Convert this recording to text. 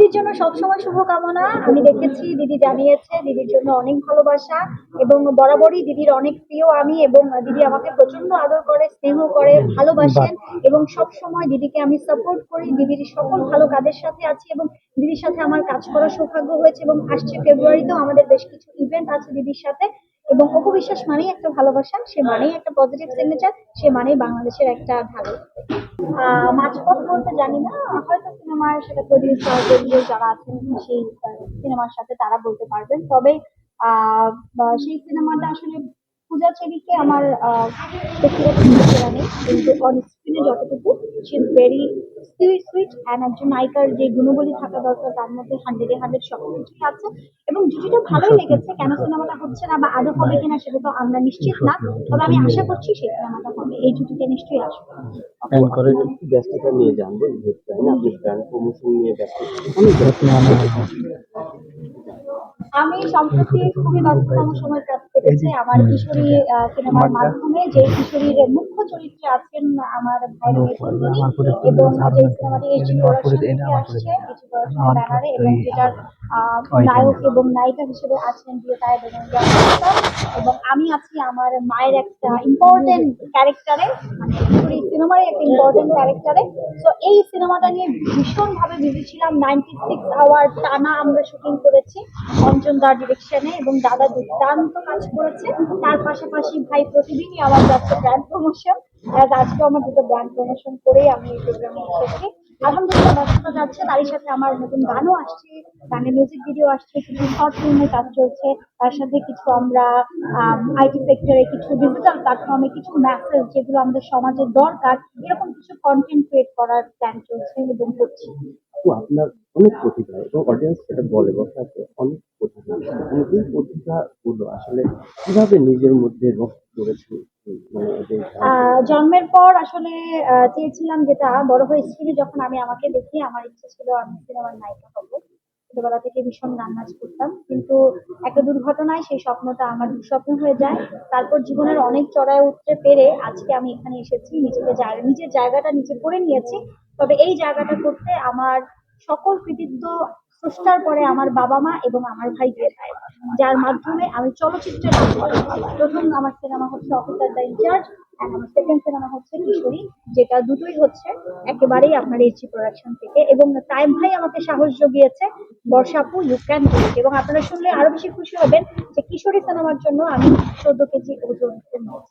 দিদির জন্য সবসময় শুভকামনা। আমি দেখেছি দিদি জানিয়েছে দিদির জন্য অনেক ভালোবাসা এবং বরাবরই দিদির অনেক প্রিয় আমি এবং দিদি আমাকে প্রচণ্ড আদর করে স্নেহ করে ভালোবাসেন এবং সব সময় দিদিকে আমি সাপোর্ট করি। দিদির সকল ভালো কাজের সাথে আছি এবং দিদির সাথে আমার কাজ করার সৌভাগ্য হয়েছে এবং আসছে ফেব্রুয়ারিতেও আমাদের বেশ কিছু ইভেন্ট আছে দিদির সাথে এবং অপু বিশ্বাস মানেই একটা ভালোবাসা সে মানেই একটা পজিটিভ সিগনেচার সে মানেই বাংলাদেশের একটা ভালো। আহ, মাঝপথ বলতে জানি না হয়তো সিনেমার সেটা প্রডিউসার যারা আছেন, সেই সিনেমার সাথে তারা বলতে পারবেন। তবে সেই সিনেমাটা আসলে পূজা চেরিকে আমার ব্যক্তিগত নেই কিন্তু অন স্ক্রিনে যতটুকু, সে ভেরি সুইট সুইট অ্যান্ড একজন নায়িকার যে গুণগুলি থাকা দরকার তার মধ্যে হান্ড্রেডে হান্ড্রেড সব কিছুই আছে এবং জুটিটা ভালোই লেগেছে কেন সিনেমাটা হচ্ছে না বা আদৌ হবে কিনা সেটা তো আমরা নিশ্চিত না তবে আমি আশা করছি সেই সিনেমাটা হবে এই জুটিটা নিশ্চয়ই আসবে। ব্যস্ততা নিয়ে জানব ব্র্যান্ড প্রমোশন নিয়ে ব্যস্ত। ব্যস্ত। আমি সম্প্রতি খুবই ব্যস্ততম সময় কাজ আমার কিশোরী সিনেমার মাধ্যমে যে কিশোরীর মুখ্য চরিত্রে আছেন আমার এবং যে সিনেমাটি আসছে ব্যানারে এবং যেটার নায়ক এবং নায়িকা হিসেবে আছেন বিয়েতায় বেগম এবং আমি আছি আমার মায়ের একটা ইম্পর্টেন্ট ক্যারেক্টারে মানে সিনেমার একটা ইম্পর্টেন্ট ক্যারেক্টারে তো এই সিনেমাটা নিয়ে ভীষণ ভাবে বিজি ছিলাম নাইনটি সিক্স আওয়ার টানা আমরা শুটিং করেছি অঞ্জন দার ডিরেকশনে এবং দাদা দুর্দান্ত কাজ করেছে। তার পাশাপাশি ভাই প্রতিদিনই আমার যাচ্ছে ব্র্যান্ড প্রমোশন আজকে আমার দুটো ব্র্যান্ড প্রমোশন করেই আমি এই প্রোগ্রামে এসেছি। আলহামদুলিল্লাহ যাচ্ছে তারই সাথে আমার নতুন গানও আসছে গানের মিউজিক ভিডিও আসছে কিছু শর্ট ফিল্মে কাজ চলছে। তার সাথে কিছু আমরা আইটি সেক্টরে কিছু ডিজিটাল প্ল্যাটফর্মে কিছু মেসেজ যেগুলো আমাদের সমাজের দরকার এরকম কিছু কন্টেন্ট ক্রিয়েট করার প্ল্যান চলছে এবং করছি। আপু, আপনার অনেক প্রতিভা এবং অডিয়েন্স এটা বলে অনেক প্রতিভা এবং এই প্রতিভা গুলো আসলে কীভাবে নিজের মধ্যে রপ্ত করেছে? মানে জন্মের পর আসলে চেয়েছিলাম যেটা, বড় হয়ে স্কুলে যখন আমি আমাকে দেখি আমার ইচ্ছে ছিল আমি সিনেমার নায়িকা হব। ছোটবেলা থেকে ভীষণ নাচ করতাম। কিন্তু একটা দুর্ঘটনায় সেই স্বপ্নটা আমার দুঃস্বপ্ন হয়ে যায়। তারপর জীবনের অনেক চড়ায় উঠতে পেরে আজকে আমি এখানে এসেছি, নিজেকে জায়গা নিজের জায়গাটা নিজে করে নিয়েছি। তবে এই জায়গাটা করতে আমার সকল কৃতিত্ব স্রষ্টার পরে আমার বাবা মা এবং আমার ভাই দেয় যার মাধ্যমে আমি চলচ্চিত্রে কাজ করেছি প্রথম আমার সিনেমা হচ্ছে অফিসার দ্য ইনচার্জ আমার সেকেন্ড সিনেমা হচ্ছে কিশোরী, যেটা দুটোই হচ্ছে একেবারেই আপনার এইচি প্রোডাকশন থেকে। এবং তাইম ভাই আমাকে সাহস জুগিয়েছে, বর্ষাপু ইউ ক্যান ডু এবং আপনারা শুনলে আরও বেশি খুশি হবেন যে কিশোরী সিনেমার জন্য আমি চোদ্দ কেজি ওজন কমিয়েছি